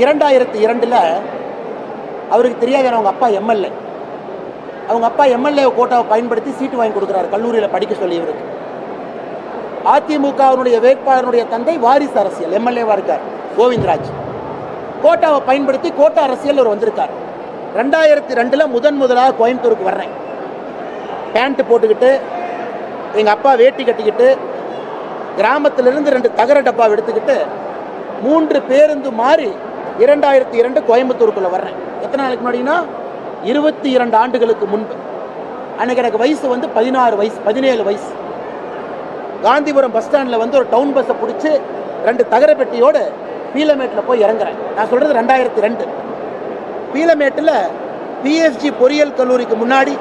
இரண்டாயிரத்தி இரண்டில் அவருக்கு தெரியாது அவங்க அப்பா எம்எல்ஏ அவங்க அப்பா எம்எல்ஏ கோட்டாவை பயன்படுத்தி சீட்டு வாங்கி கொடுக்குறாரு கல்லூரியில் படிக்க சொல்லி இவருக்கு. அதிமுகவினுடைய வேட்பாளருடைய தந்தை வாரிசு அரசியல் எம்எல்ஏவாக இருக்கார் கோவிந்தராஜ். கோட்டாவை பயன்படுத்தி கோட்டா அரசியல் அவர் வந்திருக்கார். ரெண்டாயிரத்தி ரெண்டில் முதன் முதலாக கோயம்புத்தூருக்கு வர்றேன். பேண்ட்டு போட்டுக்கிட்டு எங்கள் அப்பா வேட்டி கட்டிக்கிட்டு கிராமத்திலிருந்து ரெண்டு தகர டப்பா எடுத்துக்கிட்டு மூன்று பேருந்து மாறி இரண்டாயிரத்தி இரண்டு கோயம்புத்தூருக்குள்ளே வர்றேன். எத்தனை நாளைக்கு முன்னாடினா இருபத்தி இரண்டு ஆண்டுகளுக்கு முன்பு. அன்னைக்கு எனக்கு வயசு வந்து பதினாறு வயசு பதினேழு வயசு. காந்திபுரம் பஸ் ஸ்டாண்டில் வந்து ஒரு டவுன் பஸ்ஸை பிடிச்சி ரெண்டு தகர பெட்டியோடு பீலமேட்டில் போய் இறங்குறேன். நான் சொல்கிறது ரெண்டாயிரத்தி ரெண்டு பீலமேட்டில் பிஎஸ்ஜி பொறியியல் கல்லூரிக்கு முன்னாடி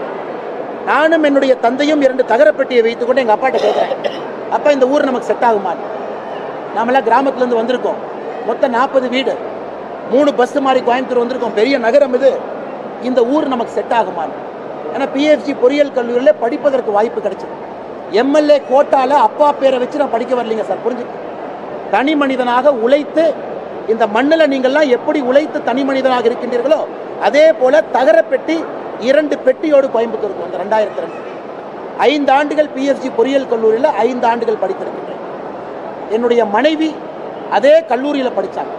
நானும் என்னுடைய தந்தையும் இரண்டு தகரப்பெட்டியை வைத்துக்கொண்டு எங்கள் அப்பாட்ட கேட்குறேன் அப்போ இந்த ஊர் நமக்கு செட் ஆகுமா நாமெல்லாம் கிராமத்துலேருந்து வந்திருக்கோம். மொத்தம் நாற்பது வீடு. மூணு பஸ் மாதிரி கோயம்புத்தூர் வந்திருக்கோம். பெரிய நகரம் இது. இந்த ஊர் நமக்கு செட் ஆகுமான்னு ஏன்னா பிஎஃப்சி பொறியியல் கல்லூரியில் படிப்பதற்கு வாய்ப்பு கிடைச்சது. எம்எல்ஏ கோட்டால அப்பா பேரை வச்சு நான் படிக்க வரலீங்க சார். புரிஞ்சு? தனி மனிதனாக உழைத்து இந்த மண்ணில் நீங்கள்லாம் எப்படி உழைத்து தனி மனிதனாக இருக்கின்றீர்களோ அதே போல தகர பெட்டி இரண்டு பெட்டியோடு கோயம்புத்தூருக்கு வந்து ரெண்டாயிரத்தி ரெண்டு. ஐந்து ஆண்டுகள் பிஎஃப்சி பொறியியல் கல்லூரியில் ஐந்து ஆண்டுகள் படித்திருக்கின்றேன். என்னுடைய மனைவி அதே கல்லூரியில் படித்தாங்க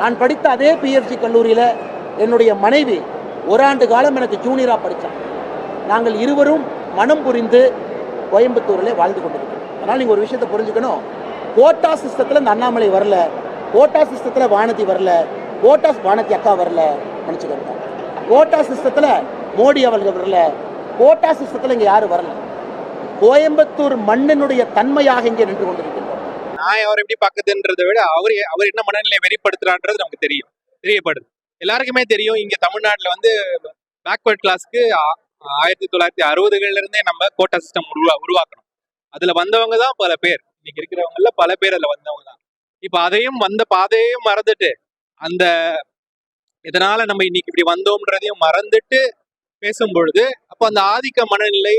நான் படித்த அதே பிஎஸ்ஜி கல்லூரியில் என்னுடைய மனைவி ஒரு ஆண்டு காலம் எனக்கு ஜூனியராக படித்தான் நாங்கள் இருவரும் மனம் புரிந்து கோயம்புத்தூரில் வாழ்ந்து கொண்டிருக்கிறோம். அதனால் நீங்கள் ஒரு விஷயத்தை புரிஞ்சுக்கணும். கோட்டா சிஸ்டத்தில் இந்த அண்ணாமலை வரல. கோட்டா சிஸ்டத்தில் வானதி வரல. கோட்டா வானதி அக்கா வரல. நினச்சிக்கோங்க. கோட்டா சிஸ்டத்தில் மோடி அவர்கள் வரல. கோட்டா சிஸ்டத்தில் இங்கே யாரும் வரல. கோயம்புத்தூர் மண்ணினுடைய தன்மையாக இங்கே நின்று கொண்டிருக்கு நான் அவர் எப்படி பாக்குதுன்றதை விட அவர் அவர் என்ன மனநிலையை வெளிப்படுத்துறான்றது நமக்கு தெரியும். தெரியப்படுது. எல்லாருக்குமே தெரியும். இங்க தமிழ்நாட்டுல வந்து பேக்வர்ட் கிளாஸ்க்கு ஆயிரத்தி தொள்ளாயிரத்தி அறுபதுகள்ல இருந்தே நம்ம கோட்டா சிஸ்டம் உருவா உருவாக்கணும். அதுல வந்தவங்க தான் பல பேர். இன்னைக்கு இருக்கிறவங்கல பல பேர் அதுல வந்தவங்க தான். இப்ப அதையும் வந்த பாதையையும் மறந்துட்டு அந்த இதனால நம்ம இன்னைக்கு இப்படி வந்தோம்ன்றதையும் மறந்துட்டு பேசும் பொழுது அப்போ அந்த ஆதிக்க மனநிலை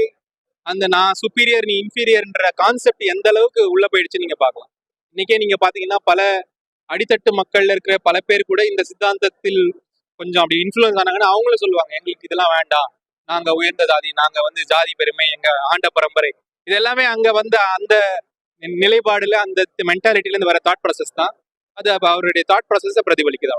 அந்த நான் சுப்பீரியர் நீ இன்ஃபீரியர்ன்ற கான்செப்ட் எந்த அளவுக்கு உள்ள போயிடுச்சு நீங்க பார்க்கலாம். இன்னைக்கே நீங்க பாத்தீங்கன்னா பல அடித்தட்டு மக்கள்ல இருக்கிற பல பேர் கூட இந்த சித்தாந்தத்தில் கொஞ்சம் அப்படி இன்ஃபுளுன்ஸ் ஆனாங்கன்னா அவங்களும் சொல்லுவாங்க. எங்களுக்கு இதெல்லாம் வேண்டாம். நாங்க உயர்ந்த ஜாதி நாங்க வந்து ஜாதி பெருமை எங்க ஆண்ட பரம்பரை. இது எல்லாமே அங்க வந்து அந்த நிலைப்பாடுல அந்த மென்டாலிட்டில இருந்து வர தாட் ப்ராசஸ் தான். அது அவருடைய தாட் ப்ராசஸை பிரதிபலிக்குது.